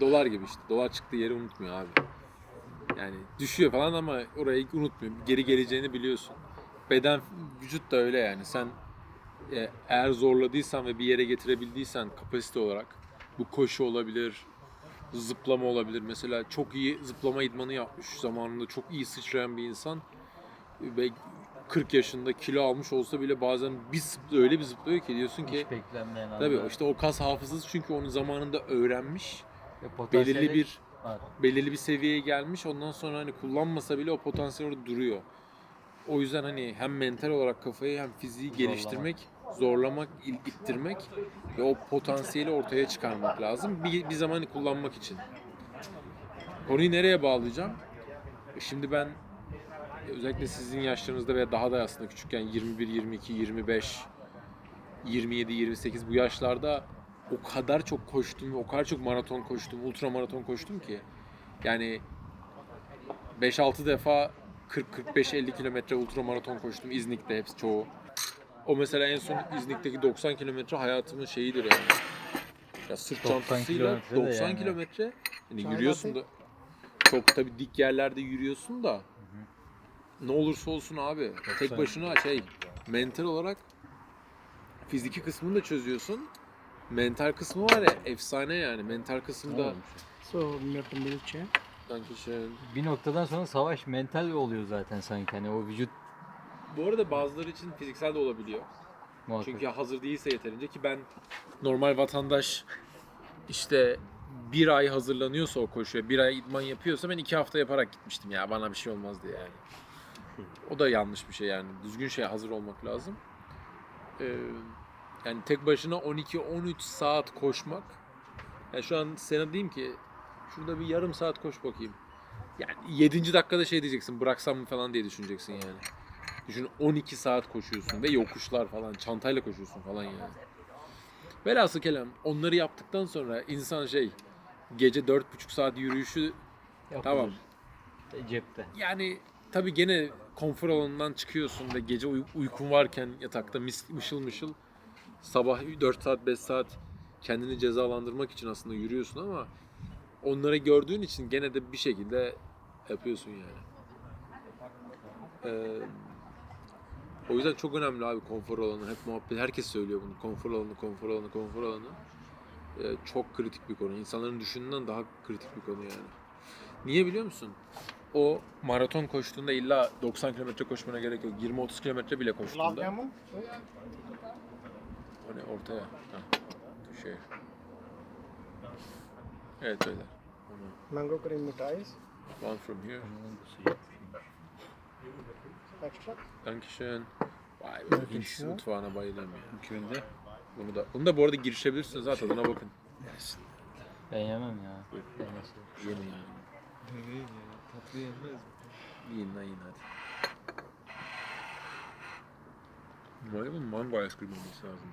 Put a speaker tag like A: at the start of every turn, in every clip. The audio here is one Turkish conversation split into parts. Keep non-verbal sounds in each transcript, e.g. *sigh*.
A: dolar gibi işte. Dolar çıktığı yeri unutmuyor abi. Yani düşüyor falan ama orayı unutmuyor. Geri geleceğini biliyorsun. Beden, vücut da öyle yani. Sen e, eğer zorladıysan ve bir yere getirebildiysen kapasite olarak bu koşu olabilir, zıplama olabilir. Mesela çok iyi zıplama idmanı yapmış zamanında çok iyi sıçrayan bir insan ve 40 yaşında kilo almış olsa bile bazen bir zıplıyor, öyle bir zıplıyor ki diyorsun ki
B: Hiç beklenmeyen anda.
A: tabii işte o kas hafızası çünkü onu zamanında öğrenmiş.
B: Potansiyeli
A: Belirli bir
B: var.
A: belirli bir seviyeye gelmiş. Ondan sonra hani kullanmasa bile o potansiyel orada duruyor. O yüzden hani hem mental olarak kafayı hem fiziği
B: Zorlamak.
A: geliştirmek, zorlamak, ittirmek ve o potansiyeli ortaya çıkarmak lazım. Bir, bir zaman hani kullanmak için. Konuyu nereye bağlayacağım? E Şimdi ben özellikle sizin yaşlarınızda veya daha da aslında küçükken 21, 22, 25, 27, 28 bu yaşlarda o kadar çok koştum o kadar çok maraton koştum, ultra maraton koştum ki yani 5-6 defa 40-45-50 kilometre ultra maraton koştum İznik'te hepsi çoğu. O mesela en son İznik'teki 90 kilometre hayatımın şeyidir yani. Ya sırt
B: 90
A: çantasıyla
B: kilometre de
A: 90
B: yani.
A: kilometre. Yani yürüyorsun da çok tabii dik yerlerde yürüyorsun da ne olursa olsun abi tek
B: 90.
A: başına şey mental olarak fiziki kısmını da çözüyorsun. Mental kısmı var ya efsane yani. Mental kısımda
C: So, milk milk chair.
A: Dankeschön.
B: Bir noktadan sonra savaş mental oluyor zaten sanki. Hani o vücut
A: Bu arada bazıları için fiziksel de olabiliyor.
B: muhakkak.
A: Çünkü hazır değilse yeterince ki ben normal vatandaş işte bir ay hazırlanıyorsa o koşuya, bir ay idman yapıyorsa ben iki hafta yaparak gitmiştim ya bana bir şey olmaz diye yani. O da yanlış bir şey yani. Düzgün şeye hazır olmak lazım. Ee, yani tek başına 12-13 saat koşmak. Yani şu an sana diyeyim ki şurada bir yarım saat koş bakayım. Yani 7. dakikada şey diyeceksin bıraksam mı falan diye düşüneceksin yani. Düşün 12 saat koşuyorsun ve yokuşlar falan çantayla koşuyorsun falan yani. Velhasıl kelam onları yaptıktan sonra insan şey gece 4,5 saat yürüyüşü
B: Yapılır.
A: tamam.
B: E, Cepte.
A: Yani tabii gene konfor alanından çıkıyorsun ve gece uy- uykun varken yatakta mis, mışıl mışıl sabah 4 saat 5 saat kendini cezalandırmak için aslında yürüyorsun ama onları gördüğün için gene de bir şekilde yapıyorsun yani. Ee, o yüzden çok önemli abi konfor alanı. Hep muhabbet herkes söylüyor bunu. Konfor alanı, konfor alanı, konfor alanı. Ee, çok kritik bir konu. İnsanların düşündüğünden daha kritik bir konu yani. Niye biliyor musun? O maraton koştuğunda illa 90 kilometre koşmana gerek yok. 20-30 kilometre bile koştuğunda.
C: Camel?
A: O ne ortaya? Ha. Şey. Evet öyle.
C: Mango cream mitais.
A: One from here.
C: Extra.
A: Dankeschön. Vay be. Hint mutfağına bayılıyorum ya. Köyünde. Bunu da, bunu da bu arada girişebilirsiniz ha tadına bakın.
B: Ben yemem ya. Ben?
A: Yemin yani.
D: Tatlı yenmez.
A: Yiyin lan yiyin hadi. Be mango ice cream olması lazım.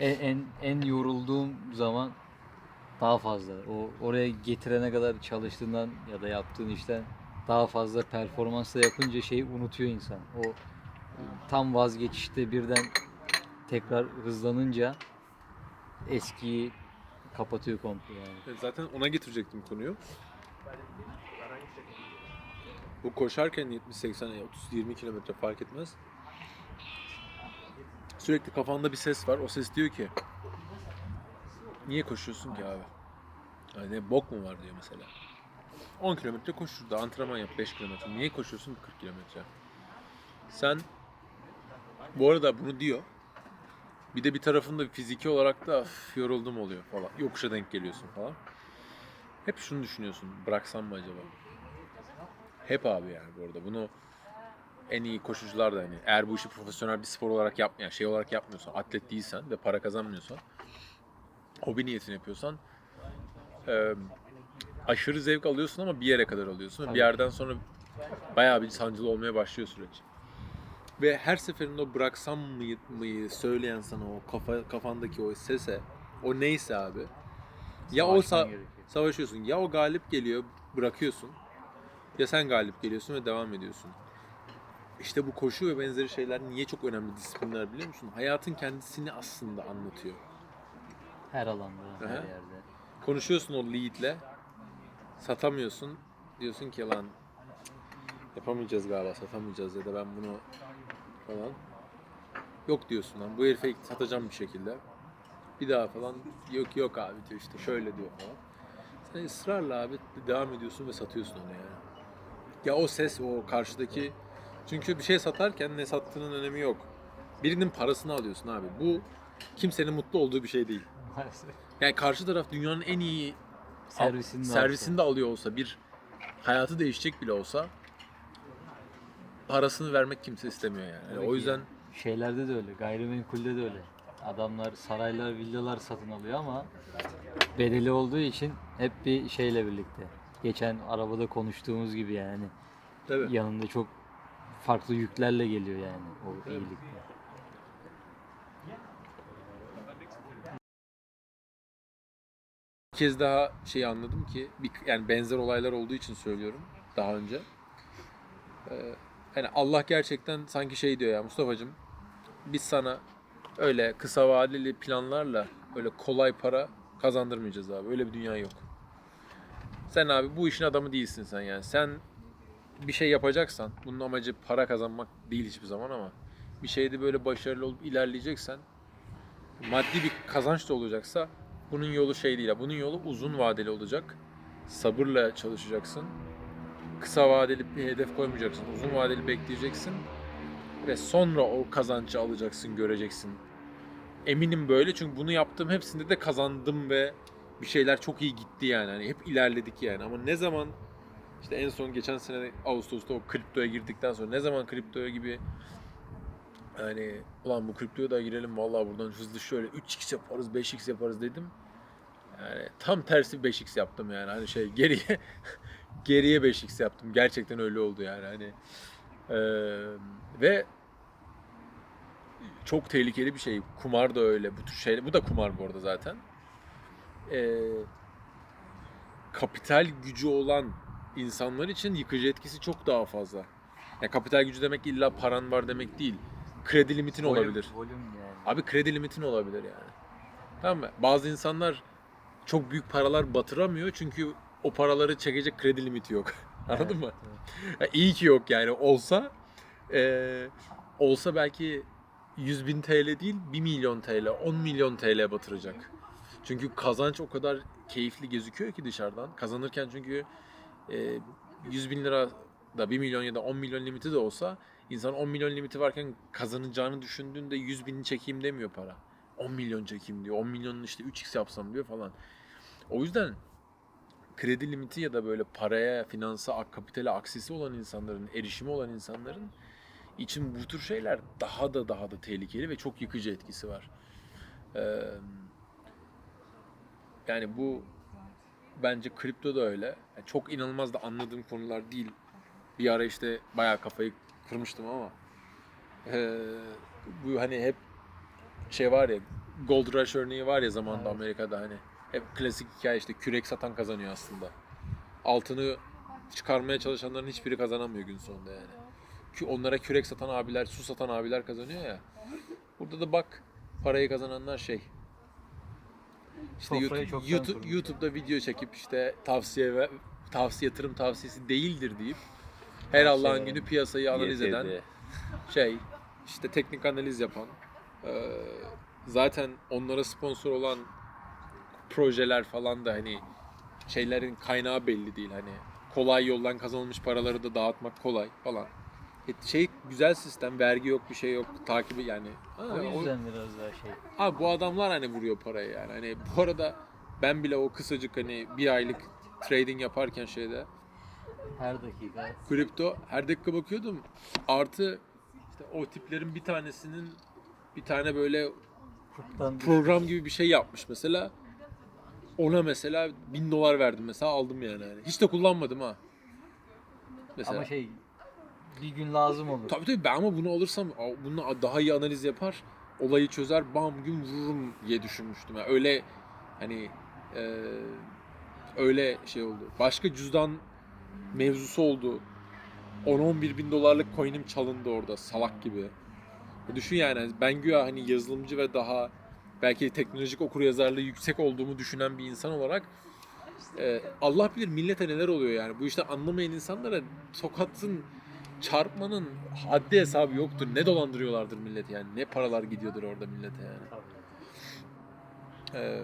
B: En, en, en yorulduğum zaman daha fazla. O oraya getirene kadar çalıştığından ya da yaptığın işten daha fazla performansla yapınca şeyi unutuyor insan. O tam vazgeçişte birden tekrar hızlanınca eskiyi kapatıyor komple yani.
A: Evet, zaten ona getirecektim konuyu. Bu koşarken 70-80 ya 30-20 kilometre fark etmez. Sürekli kafanda bir ses var. O ses diyor ki Niye koşuyorsun ki abi? Yani ne bok mu var diyor mesela. 10 kilometre koş şurada antrenman yap 5 kilometre. Niye koşuyorsun ki 40 kilometre? Sen bu arada bunu diyor. Bir de bir tarafında fiziki olarak da "Üf, yoruldum oluyor falan. Yokuşa denk geliyorsun falan. Hep şunu düşünüyorsun. Bıraksam mı acaba? Hep abi yani bu arada. Bunu en iyi koşucular da hani eğer bu işi profesyonel bir spor olarak yapmayan, şey olarak yapmıyorsan, atlet değilsen ve para kazanmıyorsan, hobi niyetini yapıyorsan e, aşırı zevk alıyorsun ama bir yere kadar alıyorsun. ve Bir yerden sonra bayağı bir sancılı olmaya başlıyor süreç. Ve her seferinde o bıraksam mı mıyı söyleyen sana o kafa kafandaki o sese, o neyse abi. Ya o sa- savaşıyorsun. Ya o galip geliyor, bırakıyorsun. Ya sen galip geliyorsun ve devam ediyorsun. İşte bu koşu ve benzeri şeyler niye çok önemli disiplinler biliyor musun? Hayatın kendisini aslında anlatıyor.
B: Her alanda, her
A: Aha.
B: yerde.
A: konuşuyorsun o lead'le. Satamıyorsun. Diyorsun ki lan yapamayacağız galiba satamayacağız ya da ben bunu falan. Yok diyorsun lan bu herife satacağım bir şekilde. Bir daha falan yok yok abi diyor işte şöyle diyor falan. Sen ısrarla abi devam ediyorsun ve satıyorsun onu yani. Ya o ses o karşıdaki çünkü bir şey satarken ne sattığının önemi yok. Birinin parasını alıyorsun abi. Bu kimsenin mutlu olduğu bir şey değil.
B: Maalesef.
A: Yani karşı taraf dünyanın en iyi
B: Servisini de
A: servisini de alıyor olsa bir hayatı değişecek bile olsa parasını vermek kimse istemiyor yani. Yani o yüzden
B: Şeylerde de öyle, gayrimenkulde de öyle. Adamlar saraylar, villalar satın alıyor ama bedeli olduğu için hep bir şeyle birlikte. Geçen arabada konuştuğumuz gibi yani.
A: tabii.
B: Yanında çok farklı yüklerle geliyor yani o iyilikle.
A: bir kez daha şey anladım ki bir, yani benzer olaylar olduğu için söylüyorum daha önce. Ee, hani Allah gerçekten sanki şey diyor ya Mustafa'cığım biz sana öyle kısa vadeli planlarla öyle kolay para kazandırmayacağız abi. Öyle bir dünya yok. Sen abi bu işin adamı değilsin sen yani. Sen bir şey yapacaksan bunun amacı para kazanmak değil hiçbir zaman ama bir şeyde böyle başarılı olup ilerleyeceksen maddi bir kazanç da olacaksa bunun yolu şey değil. Bunun yolu uzun vadeli olacak. Sabırla çalışacaksın. Kısa vadeli bir hedef koymayacaksın. Uzun vadeli bekleyeceksin. Ve sonra o kazancı alacaksın, göreceksin. Eminim böyle çünkü bunu yaptığım hepsinde de kazandım ve bir şeyler çok iyi gitti yani. Hani hep ilerledik yani. Ama ne zaman işte en son geçen sene Ağustos'ta o kriptoya girdikten sonra ne zaman kriptoya gibi yani ulan bu kriptoya da girelim vallahi buradan hızlı şöyle 3x yaparız 5x yaparız dedim. Yani tam tersi 5x yaptım yani hani şey geriye *laughs* geriye 5x yaptım. Gerçekten öyle oldu yani hani Eee, ve çok tehlikeli bir şey. Kumar da öyle. Bu tür şeyler. Bu da kumar bu arada zaten. Eee, kapital gücü olan insanlar için yıkıcı etkisi çok daha fazla. Yani kapital gücü demek illa paran var demek değil. Kredi limitin olabilir.
B: Volüm yani.
A: Abi kredi limitin olabilir yani. Tamam mı? Bazı insanlar çok büyük paralar batıramıyor çünkü o paraları çekecek kredi limiti yok. *laughs* Anladın mı? Ya iyi ki yok yani. Olsa eee, olsa belki 100 bin TL değil 1 milyon TL, 10 milyon TL batıracak. Çünkü kazanç o kadar keyifli gözüküyor ki dışarıdan. Kazanırken çünkü eee 100 bin lira da 1 milyon ya da 10 milyon limiti de olsa insan 10 milyon limiti varken kazanacağını düşündüğünde 100 bini çekeyim demiyor para. 10 milyon çekeyim diyor. 10 milyonun işte 3x yapsam diyor falan. O yüzden kredi limiti ya da böyle paraya, finansa, kapitale aksesi olan insanların, erişimi olan insanların için bu tür şeyler daha da daha da tehlikeli ve çok yıkıcı etkisi var. Ee, yani bu bence kripto da öyle. Yani çok inanılmaz da anladığım konular değil. Bir ara işte bayağı kafayı kırmıştım ama ee, bu hani hep şey var ya Gold Rush örneği var ya zamanında
B: Evet.
A: Amerika'da hani hep klasik hikaye işte kürek satan kazanıyor aslında. Altını çıkarmaya çalışanların hiçbiri kazanamıyor gün sonunda yani. Ki onlara kürek satan abiler, su satan abiler kazanıyor ya. Burada da bak parayı kazananlar şey. İşte
B: Sofrayı
A: YouTube, YouTube. YouTube'da video çekip işte tavsiye ve tavsiye yatırım tavsiyesi değildir deyip her Allah'ın günü piyasayı analiz eden şey işte teknik analiz yapan eee, zaten onlara sponsor olan projeler falan da hani şeylerin kaynağı belli değil hani kolay yoldan kazanılmış paraları da dağıtmak kolay falan. E, Şey güzel sistem, vergi yok, bir şey yok, takibi yani. Ha,
B: O
A: o-
B: yüzden biraz daha şey.
A: Abi bu adamlar hani vuruyor parayı yani. Hani bu arada ben bile o kısacık hani bir aylık trading yaparken şeyde
B: Her dakika.
A: kripto her dakika bakıyordum. Artı işte o tiplerin bir tanesinin bir tane böyle
B: Kurttan
A: program gibi bir şey yapmış mesela. Ona mesela bin dolar verdim mesela aldım yani. yani. Hiç de kullanmadım ha. Mesela.
B: Ama şey bir gün lazım olur.
A: Tabii tabii ben ama bunu alırsam a- bunu daha iyi analiz yapar, olayı çözer, bam gün vururum diye düşünmüştüm. Yani öyle hani e, öyle şey oldu. Başka cüzdan mevzusu oldu. 10-11 bin dolarlık coin'im çalındı orada salak gibi. E Düşün yani ben güya hani yazılımcı ve daha belki teknolojik okuryazarlığı yüksek olduğumu düşünen bir insan olarak e, Allah bilir millete neler oluyor yani. Bu işte anlamayan insanlara tokatın çarpmanın haddi hesabı yoktur. Ne dolandırıyorlardır milleti yani. Ne paralar gidiyordur orada millete yani. Ee,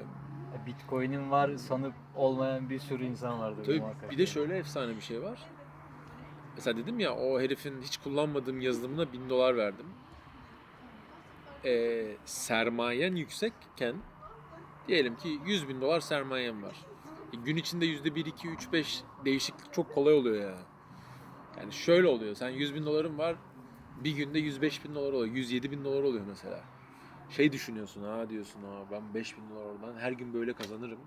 B: Bitcoin'in var sanıp olmayan bir sürü insan vardır
A: tabii bir de şöyle efsane bir şey var. Mesela dedim ya o herifin hiç kullanmadığım yazılımına 1000 dolar verdim. Ee, sermayen yüksekken diyelim ki 100 bin dolar sermayen var. E, gün içinde yüzde 1, 2, 3, 5 değişiklik çok kolay oluyor ya. Yani şöyle oluyor. Sen 100 bin doların var. Bir günde 105 bin dolar oluyor. 107 bin dolar oluyor mesela. Şey düşünüyorsun ha diyorsun ha ben 5 bin dolar oradan her gün böyle kazanırım.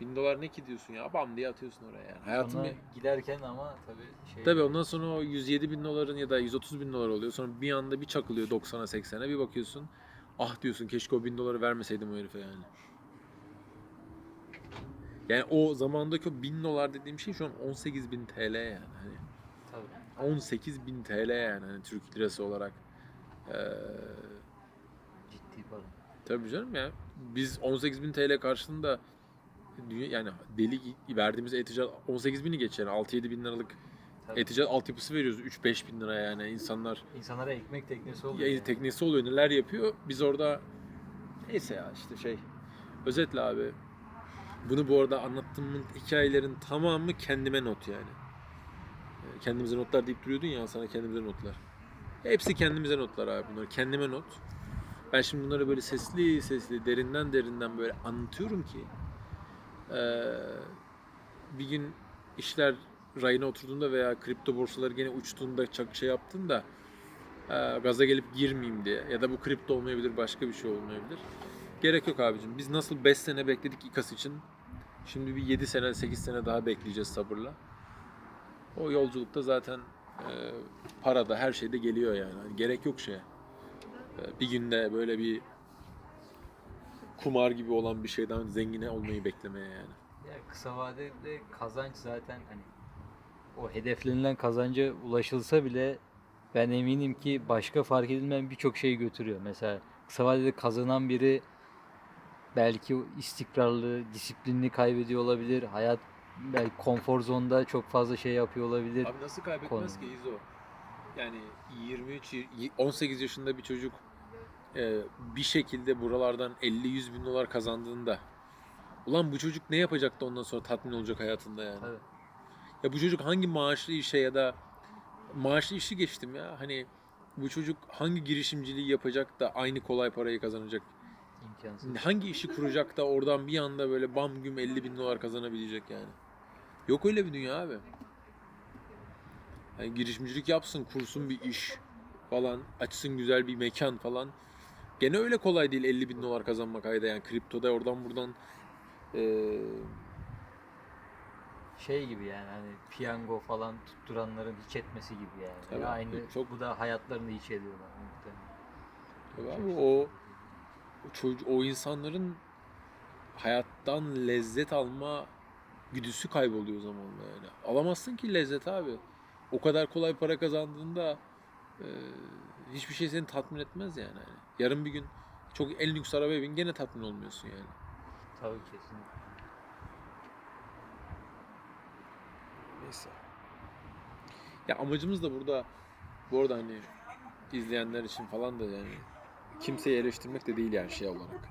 A: Bin dolar ne ki diyorsun ya bam diye atıyorsun oraya yani. Hayatım ya-
B: giderken ama tabii şey
A: Tabii ondan sonra o 107 bin doların ya da 130 bin dolar oluyor. Sonra bir anda bir çakılıyor 90'a 80'e bir bakıyorsun. Ah diyorsun keşke o bin doları vermeseydim o herife yani. Yani o zamandaki o bin dolar dediğim şey şu an 18 bin TL yani. Hani. 18 bin TL yani hani Türk lirası olarak. Ee,
B: ciddi para.
A: tabii canım ya. Biz 18 bin TL karşılığında dünya, yani deli verdiğimiz e-ticaret 18 bini geçer. 6-7 bin liralık
B: Tabii.
A: e-ticaret altyapısı veriyoruz 3-5 bin lira yani. insanlar
B: İnsanlara ekmek teknesi oluyor.
A: yayın
B: yani.
A: teknesi oluyor neler yapıyor. Biz orada neyse ya işte şey özetle abi bunu bu arada anlattığım hikayelerin tamamı kendime not yani. Ee, Kendimize notlar deyip duruyordun ya sana kendimize notlar. Hepsi kendimize notlar abi bunlar. Kendime not. Ben şimdi bunları böyle sesli sesli derinden derinden böyle anlatıyorum ki eee, bir gün işler rayına oturduğunda veya kripto borsaları gene uçtuğunda çok şey yaptığında e, gaza gelip girmeyeyim diye ya da bu kripto olmayabilir başka bir şey olmayabilir. Gerek yok abicim. Biz nasıl 5 sene bekledik İKAS için. Şimdi bir 7 sene 8 sene daha bekleyeceğiz sabırla. O yolculukta zaten e, para da her şeyde geliyor yani. Hani gerek yok şeye. E, bir günde böyle bir kumar gibi olan bir şeyden zengine olmayı beklemeye yani.
B: Ya kısa vadede kazanç zaten hani o hedeflenilen kazanca ulaşılsa bile ben eminim ki başka fark edilmeyen birçok şey götürüyor. Mesela kısa vadede kazanan biri belki istikrarlı, disiplinini kaybediyor olabilir. Hayat belki konfor zonda çok fazla şey yapıyor olabilir.
A: Abi nasıl kaybetmez
B: Konu.
A: ki İzo? Yani 23, y- 18 yaşında bir çocuk e, bir şekilde buralardan 50-100 bin dolar kazandığında ulan bu çocuk ne yapacak da ondan sonra tatmin olacak hayatında yani?
B: Tabii.
A: Ya bu çocuk hangi maaşlı işe ya da maaşlı işi geçtim ya hani bu çocuk hangi girişimciliği yapacak da aynı kolay parayı kazanacak?
B: imkansız.
A: Hangi işi kuracak da oradan bir anda böyle bam güm 50 bin dolar kazanabilecek yani? Yok öyle bir dünya abi. Yani girişimcilik yapsın, kursun bir iş falan, açsın güzel bir mekan falan. Gene öyle kolay değil 50 bin dolar kazanmak ayda yani kriptoda oradan buradan eee,
B: Şey gibi yani hani piyango falan tutturanların hiç etmesi gibi yani.
A: Tabii,
B: Aynı
A: çok-
B: bu da hayatlarını hiç ediyorlar muhtemelen.
A: Tabii abi o o, çocuk, o insanların hayattan lezzet alma güdüsü kayboluyor zamanla yani. Alamazsın ki lezzet abi. O kadar kolay para kazandığında e, hiçbir şey seni tatmin etmez yani. Hani Yarın bir gün çok en lüks arabaya bin gene tatmin olmuyorsun yani.
B: Tabii kesinlikle.
A: Neyse. Ya amacımız da burada bu arada hani izleyenler için falan da yani kimseyi eleştirmek de değil yani şey olarak.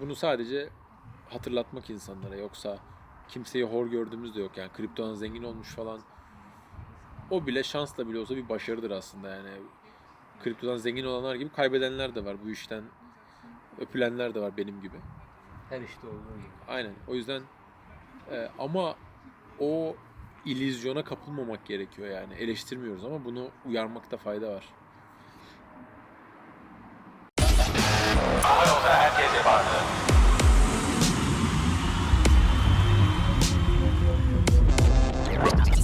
A: Bunu sadece hatırlatmak insanlara yoksa kimseyi hor gördüğümüz de yok yani kriptodan zengin olmuş falan. O bile şansla bile olsa bir başarıdır aslında yani. Kriptodan zengin olanlar gibi kaybedenler de var bu işten. Öpülenler de var benim gibi.
B: Her işte olduğu gibi.
A: Aynen. O yüzden e, ama o illüzyona kapılmamak gerekiyor yani. Eleştirmiyoruz ama bunu uyarmakta fayda var. Rock.